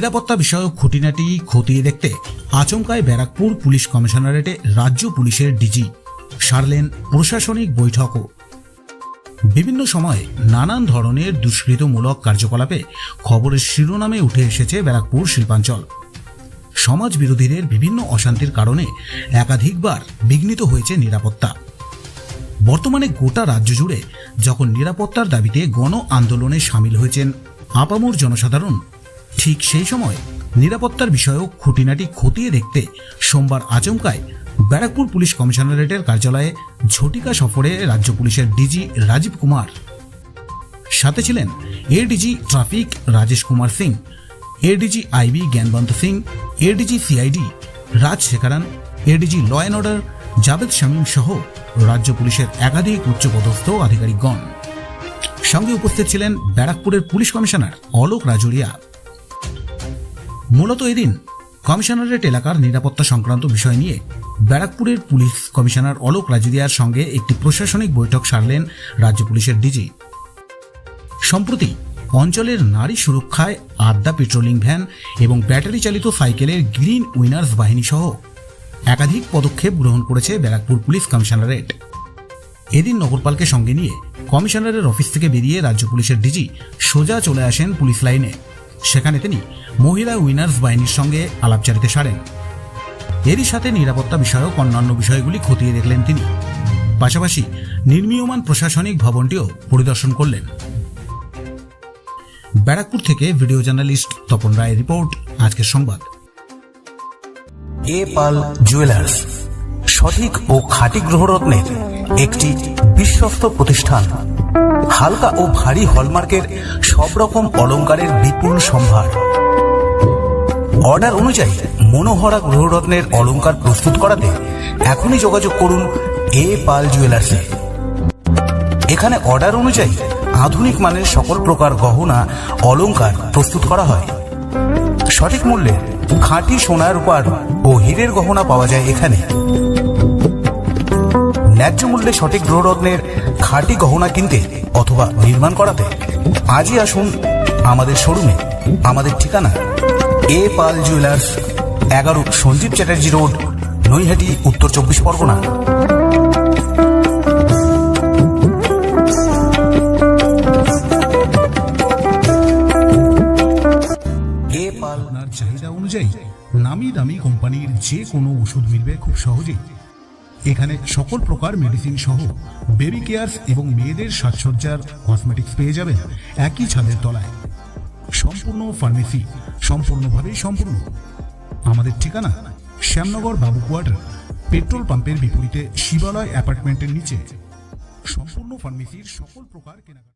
নিরাপত্তা বিষয়ক খুঁটিনাটি খতিয়ে দেখতে আচমকায় ব্যারাকপুর পুলিশ কমিশনারেটে রাজ্য পুলিশের ডিজি সারলেন প্রশাসনিক বৈঠকও। বিভিন্ন সময়ে নানান ধরনের দুষ্কৃতমূলক কার্যকলাপে খবরের শিরোনামে উঠে এসেছে ব্যারাকপুর শিল্পাঞ্চল। সমাজ বিরোধীদের বিভিন্ন অশান্তির কারণে একাধিকবার বিঘ্নিত হয়েছে নিরাপত্তা। বর্তমানে গোটা রাজ্য জুড়ে যখন নিরাপত্তার দাবিতে গণ আন্দোলনে সামিল হয়েছেন আপামর জনসাধারণ ঠিক সেই সময় নিরাপত্তার বিষয়ক খুঁটিনাটি খতিয়ে দেখতে সোমবার আচমকায় ব্যারাকপুর পুলিশ কমিশনারেটের কার্যালয়ে ঝটিকা সফরে রাজ্য পুলিশের ডিজি রাজীব কুমার। সাথে ছিলেন ADG traffic Rajesh Kumar Singh, ADG IB Gyanwant Singh, ADG CID Raj Shekharan, ADG law and order Javed Shamim সহ রাজ্য পুলিশের একাধিক উচ্চপদস্থ আধিকারিকগণ। সঙ্গে উপস্থিত ছিলেন ব্যারাকপুরের পুলিশ কমিশনার অলোক রাজুরিয়া। মূলত এদিন কমিশনারেট এলাকার নিরাপত্তা সংক্রান্ত বিষয় নিয়ে ব্যারাকপুরের পুলিশ কমিশনার অলোক রাজুরিয়ার সঙ্গে একটি প্রশাসনিক বৈঠক সারলেন রাজ্য পুলিশের ডিজি। সম্প্রতি অঞ্চলের নারী সুরক্ষায় আড্ডা পেট্রোলিং ভ্যান এবং ব্যাটারি চালিত সাইকেলের গ্রিন উইনার্স বাহিনী সহ একাধিক পদক্ষেপ গ্রহণ করেছে ব্যারাকপুর পুলিশ কমিশনারেট। এদিন নগরপালকে সঙ্গে নিয়ে কমিশনারের অফিস থেকে বেরিয়ে রাজ্য পুলিশের ডিজি সোজা চলে আসেন পুলিশ লাইনে। সেখানে তিনি মহিলা উইনার্স বাহিনীর সঙ্গে আলাপচারিতে সারেন। এরই সাথে নিরাপত্তা বিষয়ক অন্যান্য বিষয়গুলি খতিয়ে দেখলেন তিনি। পাশাপাশি নির্মীয়মান প্রশাসনিক ভবনটিও পরিদর্শন করলেন। ব্যারাকপুর থেকে ভিডিও জার্নালিস্ট তপন রায়ের রিপোর্ট, আজকের সংবাদ। এ পাল জুয়েলার্স, সঠিক ও খাঁটি গ্রহরত্নের একটি বিশ্বস্ত প্রতিষ্ঠান। হালকা ও ভারী হলমার্কের সব রকম অলংকারের বিপুল সম্ভার। অর্ডার অনুযায়ী মনোহরা গ্রহরত্নের অলংকার প্রস্তুত করাতে এখনই যোগাযোগ করুন এ পাল জুয়েলার্সে। এখানে অর্ডার অনুযায়ী আধুনিক মানের সকল প্রকার গহনা অলংকার প্রস্তুত করা হয়। সঠিক মূল্যে খাঁটি সোনার রূপার ও হীরের গহনা পাওয়া যায় এখানে। ন্যায্য মূল্যে সঠিক গ্রহরত্নের খাঁটি গহনা কিনতে অথবা নির্মাণ করাতে আজই আসুন আমাদের শোরুমে। আমাদের ঠিকানা, এ পাল জুয়েলার্স, এগারো সঞ্জীব চ্যাটার্জি রোড, নৈহাটি, উত্তর চব্বিশ পরগনা। চাহিদা অনুযায়ী নামি দামি কোম্পানির যে কোনো ওষুধ মিলবে খুব সহজেই। এখানে সকল প্রকার মেডিসিন সহ বেবি কেয়ার্স এবং মেয়েদের সাজসজ্জার কসমেটিক্স পেয়ে যাবেন একই ছাদের তলায়। সম্পূর্ণ ফার্মেসি সম্পূর্ণভাবেই সম্পূর্ণ। আমাদের ঠিকানা শ্যামনগর বাবু কোয়ার্টার পেট্রোল পাম্পের বিপরীতে শিবালয় অ্যাপার্টমেন্টের নিচে। সম্পূর্ণ ফার্মেসির সকল প্রকার কেনাকাটা